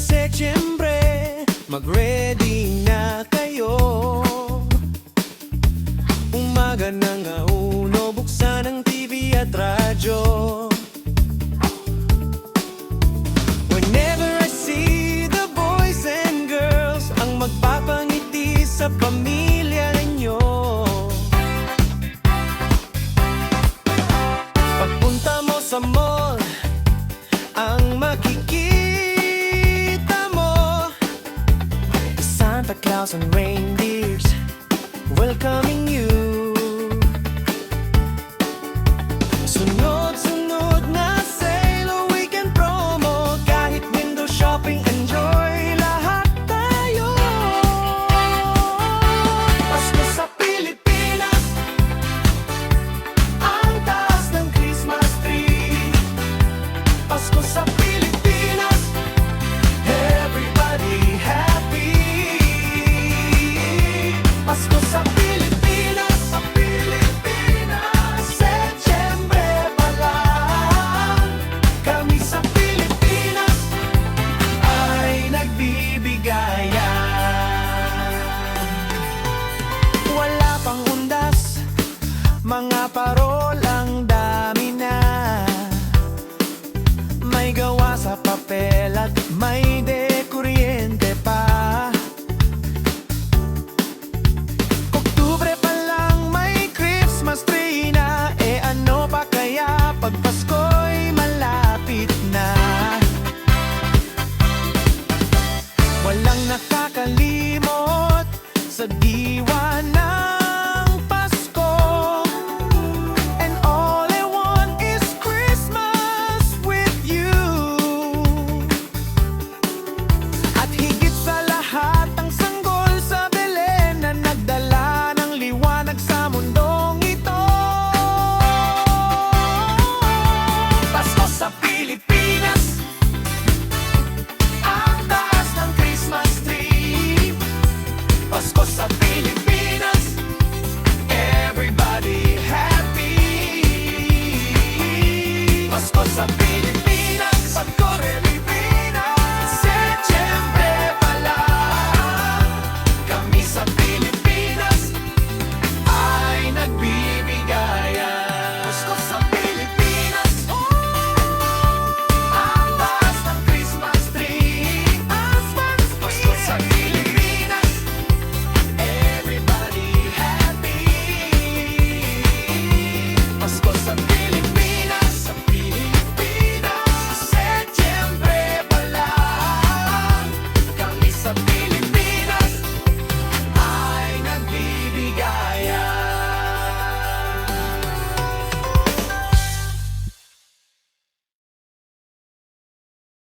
Setyembre Mag-ready na kayo. Umaga ng auno Buksan ang TV at radyo. Whenever I see the boys and girls Ang magpapangiti sa pamilya ninyo. Pagpunta mo sa mall thousand reindeers. Welcome parol ang dami na. May gawa sa papel at may dekuryente pa. Oktubre pa lang may Christmas tree na. E ano pa kaya pag Pasko'y malapit na? Walang nakakalimutan